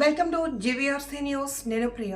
Welcome to GVRC news. నేను ప్రియ.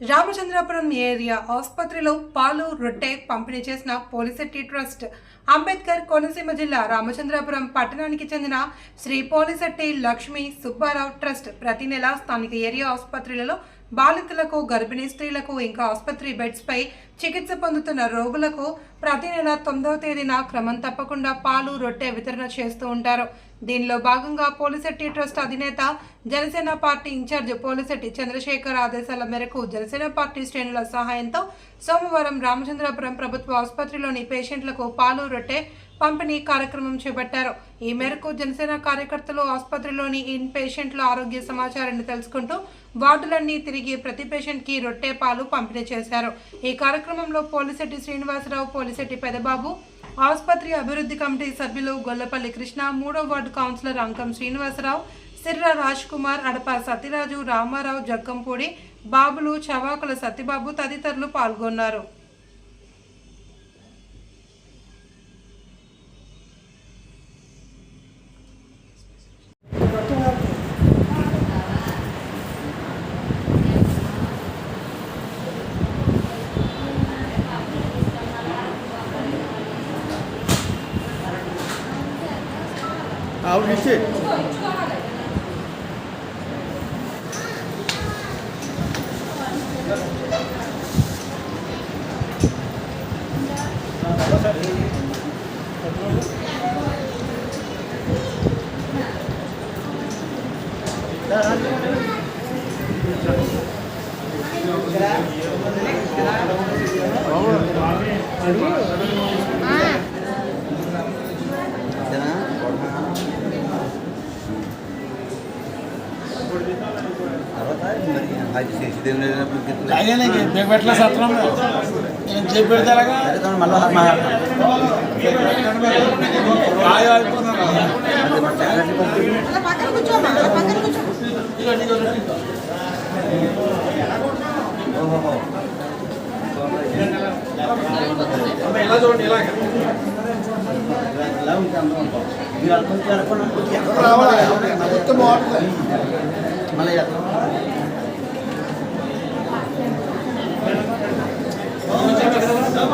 Ramachandrapuram area ఆసుపత్రిలో పాలు రొట్టె పంపిణీ చేసిన పోలిసెట్టి ట్రస్ట్ అంబేద్కర్ కోనసీమ జిల్లా రామచంద్రాపురం పట్టణానికి చెందిన శ్రీ పోలిసెట్టి లక్ష్మీ సుబ్బారావు ట్రస్ట్ ప్రతి నెల స్థానిక ఏరియా ఆసుపత్రులలో బాలింతలకు గర్భిణీ స్త్రీలకు ఇంకా ఆసుపత్రి బెడ్స్పై చికిత్స పొందుతున్న రోగులకు ప్రతి నెల తొమ్మిదవ తేదీన క్రమం తప్పకుండా పాలు రొట్టె వితరణ చేస్తూ ఉంటారు. దీనిలో భాగంగా పోలిశెట్టి ట్రస్ట్ అధినేత జనసేన పార్టీ ఇన్ఛార్జ్ పోలిశెట్టి చంద్రశేఖర్ ఆదేశాల మేరకు జనసేన పార్టీ శ్రేణుల సహాయంతో సోమవారం రామచంద్రపురం ప్రభుత్వ ఆసుపత్రిలోని పేషెంట్లకు పాలు రొట్టె పంపిణీ కార్యక్రమం చేపట్టారు. ఈ మేరకు జనసేన కార్యకర్తలు ఆసుపత్రిలోని ఇన్ పేషెంట్ల ఆరోగ్య సమాచారాన్ని తెలుసుకుంటూ వార్డులన్నీ తిరిగి ప్రతి పేషెంట్కి రొట్టె పాలు పంపిణీ చేశారు. ఈ కార్యక్రమంలో పోలిశెట్టి శ్రీనివాసరావు పోలిశెట్టి పెదబాబు ఆసుపత్రి అభివృద్ధి కమిటీ సభ్యులు గొల్లపల్లి కృష్ణ మూడో వార్డు కౌన్సిలర్ అంకం శ్రీనివాసరావు సిర్ర రాజ్ కుమార్ అడప సత్యరాజు రామారావు జగ్గంపూడి బాబులు చవాకుల సత్యబాబు తదితరులు పాల్గొన్నారు. આવડી છે. అదే నీకు బేగపెట్ల సత్రం నేను చెప్పి పెడతాగా ఎలా చూడండి ఇలాగ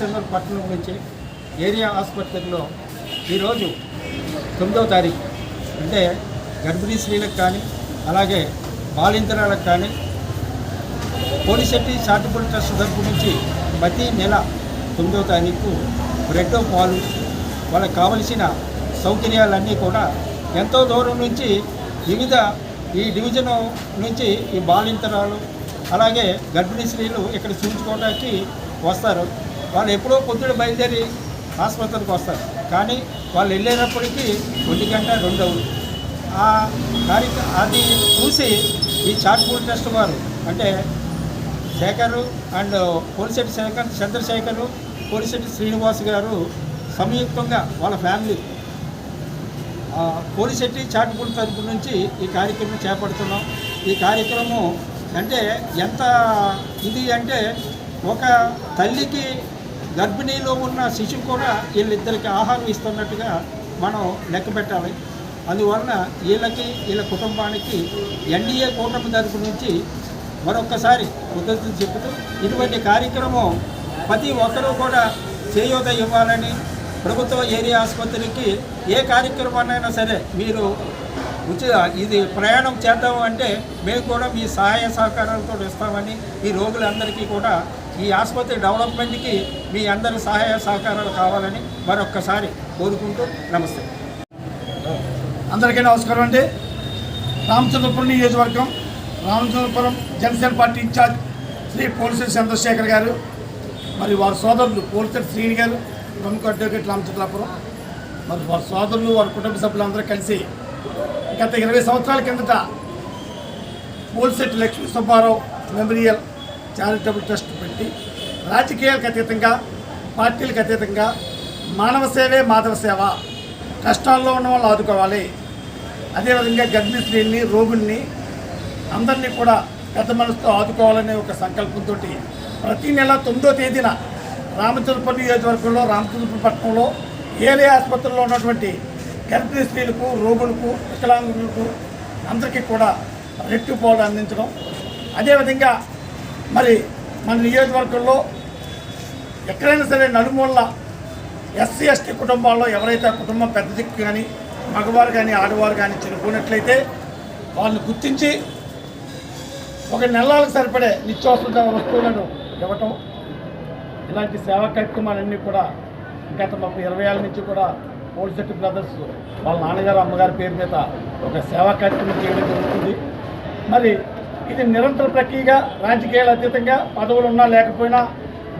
రామచంద్ర పట్టణం నుంచి ఏరియా ఆసుపత్రిలో ఈరోజు తొమ్మిదవ తారీఖు. అంటే గర్భిణీ స్త్రీలకు కానీ అలాగే బాలింతరాలకు కానీ పోలిశెట్టి చారిటబుల్ ట్రస్ట్ తరపు నుంచి ప్రతి నెల తొమ్మిదవ తారీఖు బ్రెడ్ పాలు వాళ్ళకి కావలసిన సౌకర్యాలన్నీ కూడా ఎంతో దూరం నుంచి వివిధ ఈ డివిజన్ నుంచి ఈ బాలింతరాలు అలాగే గర్భిణీ స్త్రీలు ఇక్కడ చూపించుకోవడానికి వస్తారు. వాళ్ళు ఎప్పుడో పొద్దున బయలుదేరి ఆసుపత్రికి వస్తారు. కానీ వాళ్ళు వెళ్ళేటప్పటికి ఒంటి గంట రెండు అవుతుంది. ఆ కార్యక్ర అది చూసి ఈ చాట్పూర్ ట్రస్ట్ వారు అంటే శేఖరు అండ్ పోలిశెట్టి శేఖర్ చంద్రశేఖరు పోలిశెట్టి శ్రీనివాస్ గారు సంయుక్తంగా వాళ్ళ ఫ్యామిలీ పోలిశెట్టి చాట్పూర్ తరపు నుంచి ఈ కార్యక్రమం చేపడుతున్నాం. ఈ కార్యక్రమం అంటే ఎంత ఇది అంటే ఒక తల్లికి గర్భిణీలో ఉన్న శిశువు కూడా వీళ్ళిద్దరికి ఆహారం ఇస్తున్నట్టుగా మనం లెక్క పెట్టాలి. అందువలన వీళ్ళకి వీళ్ళ కుటుంబానికి ఎన్డీఏ కూటమి తరపు నుంచి మరొకసారి కృతజ్ఞతలు చెబుతూ ఇటువంటి కార్యక్రమం ప్రతి ఒక్కరూ కూడా చేయూత ఇవ్వాలని ప్రభుత్వ ఏరియా ఆసుపత్రికి ఏ కార్యక్రమాన్నైనా సరే మీరు ఉచిత ఇది ప్రయాణం చేద్దాం అంటే మేము కూడా మీ సహాయ సహకారాలతో ఇస్తామని ఈ రోగులందరికీ కూడా ఈ ఆసుపత్రి డెవలప్మెంట్కి మీ అందరి సహాయ సహకారాలు కావాలని మరొక్కసారి కోరుకుంటూ నమస్తే. అందరికీ నమస్కారం అండి. రామచంద్రపురం నియోజకవర్గం రామచంద్రపురం జనసేన పార్టీ ఇన్ఛార్జ్ శ్రీ పోలీసు చంద్రశేఖర్ గారు మరి వారి సోదరులు పోలీసు శ్రీని గారు ప్రముఖ అడ్వకేట్ రామచంద్రాపురం. మరి వారి సోదరులు వారి కుటుంబ సభ్యులందరూ కలిసి గత ఇరవై సంవత్సరాల కిందట Polsetti Lakshmi Subbarao memorial charitable trust పెట్టి రాజకీయాలకు అతీతంగా పార్టీలకు అతీతంగా మానవ సేవే మాధవ సేవ కష్టాల్లో ఉన్న వాళ్ళు ఆదుకోవాలి. అదేవిధంగా గర్భిణీ స్త్రీల్ని రోగుల్ని అందరినీ కూడా పెద్ద మనసుతో ఆదుకోవాలనే ఒక సంకల్పంతో ప్రతి నెల తొమ్మిదో తేదీన రామచంద్రపురం నియోజకవర్గంలో రామచంద్రపురం పట్టణంలో ఏలే ఆసుపత్రిలో ఉన్నటువంటి గర్భిణీ స్త్రీలకు రోగులకు వికలాంగులకు అందరికీ కూడా రెట్టు పాలు అందించడం. అదేవిధంగా మరి మన నియోజకవర్గంలో ఎక్కడైనా సరే నలుమూల ఎస్సీ ఎస్టీ కుటుంబాల్లో ఎవరైతే కుటుంబం పెద్ద దిక్కు కానీ మగవారు కానీ ఆడవారు కానీ చనిపోయినట్లయితే వాళ్ళని గుర్తించి ఒక నెలలకు సరిపడే నిత్యావసర వస్తువులను ఇవ్వటం. ఇలాంటి సేవా కార్యక్రమాలన్నీ కూడా గత ముప్పై ఇరవై ఏళ్ళ నుంచి కూడా పోల్శెట్టి బ్రదర్స్ వాళ్ళ నాన్నగారు అమ్మగారి పేరు మీద ఒక సేవా కార్యక్రమం చేయడం జరుగుతుంది. మరి ఇది నిరంతర ప్రక్రియగా రాజకీయాలు అతీతంగా పదవులు ఉన్నా లేకపోయినా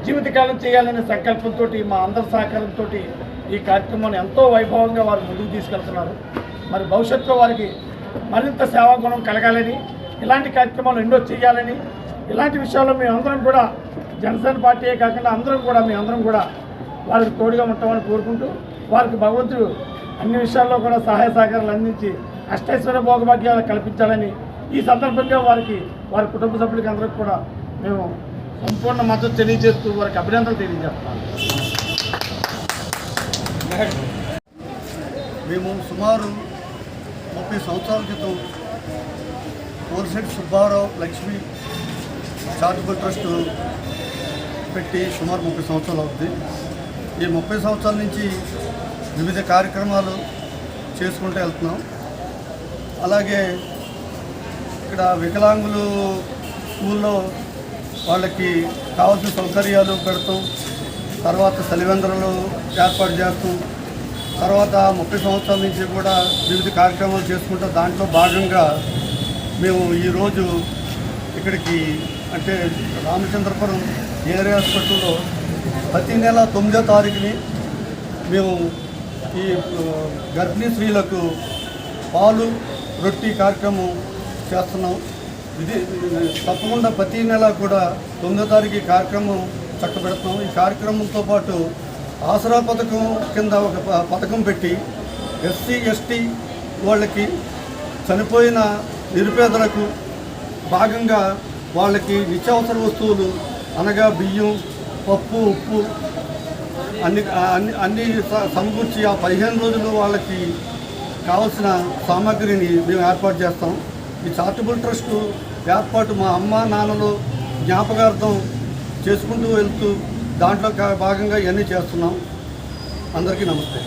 జీవితకాలం చేయాలనే సంకల్పంతో మా అందరి సహకారంతో ఈ కార్యక్రమాన్ని ఎంతో వైభవంగా వారు ముందుకు తీసుకెళ్తున్నారు. మరి భవిష్యత్తులో వారికి మరింత సేవాగుణం కలగాలని ఇలాంటి కార్యక్రమాలు ఎన్నో చేయాలని ఇలాంటి విషయాల్లో మేము అందరం కూడా జనసేన పార్టీయే కాకుండా అందరం కూడా మేమందరం అందరం కూడా వారికి తోడుగా ఉంటామని కోరుకుంటూ వారికి భగవంతుడు అన్ని విషయాల్లో కూడా సహాయ సహకారాలు అందించి అష్టైశ్వర్య భోగభాగ్యాలు కల్పించాలని ఈ సందర్భంగా వారికి వారి కుటుంబ సభ్యులకి అందరికి కూడా మేము సంపూర్ణ మద్దతు తెలియజేస్తూ వారికి అభినందనలు తెలియజేస్తున్నాం. మేము సుమారు ముప్పై సంవత్సరాల క్రితం కోరిశెట్టి సుబ్బారావు లక్ష్మి చారిటబుల్ ట్రస్ట్ పెట్టి సుమారు ముప్పై సంవత్సరాలు అవుతుంది ఈ ముప్పై సంవత్సరాల నుంచి వివిధ కార్యక్రమాలు చేసుకుంటూ వెళ్తున్నాం. అలాగే ఇక్కడ వికలాంగులు స్కూల్లో వాళ్ళకి కావాల్సిన సౌకర్యాలు పెడతాం తర్వాత సలివేంద్రలు ఏర్పాటు చేస్తాం తర్వాత ముప్పై సంవత్సరాల నుంచి కూడా వివిధ కార్యక్రమాలు చేసుకుంటూ దాంట్లో భాగంగా మేము ఈరోజు ఇక్కడికి అంటే రామచంద్రపురం ఏరియా హాస్పిటల్లో ప్రతి నెల తొమ్మిదో తారీఖుని మేము ఈ గర్భిణీ స్త్రీలకు పాలు రొట్టి కార్యక్రమం చేస్తున్నాం. ఇది తప్పకుండా ప్రతి నెల కూడా తొమ్మిదో తారీఖు కార్యక్రమం చక్కబెడుతున్నాం. ఈ కార్యక్రమంతో పాటు ఆసరా పథకం కింద ఒక ప- పథకం పెట్టి ఎస్సీ ఎస్టీ వాళ్ళకి చనిపోయిన నిరుపేదలకు భాగంగా వాళ్ళకి నిత్యావసర వస్తువులు అనగా బియ్యం పప్పు ఉప్పు అన్ని అన్ని అన్ని సమకూర్చి ఆ పదిహేను రోజులు వాళ్ళకి కావలసిన సామాగ్రిని మేము ఏర్పాటు చేస్తాం. ఈ చారిటబుల్ ట్రస్ట్ ఏర్పాటు మా అమ్మ నాన్నలు జ్ఞాపకార్థం చేసుకుంటూ వెళ్తూ దాంట్లో భాగంగా ఇవన్నీ చేస్తున్నాం. అందరికీ నమస్తే.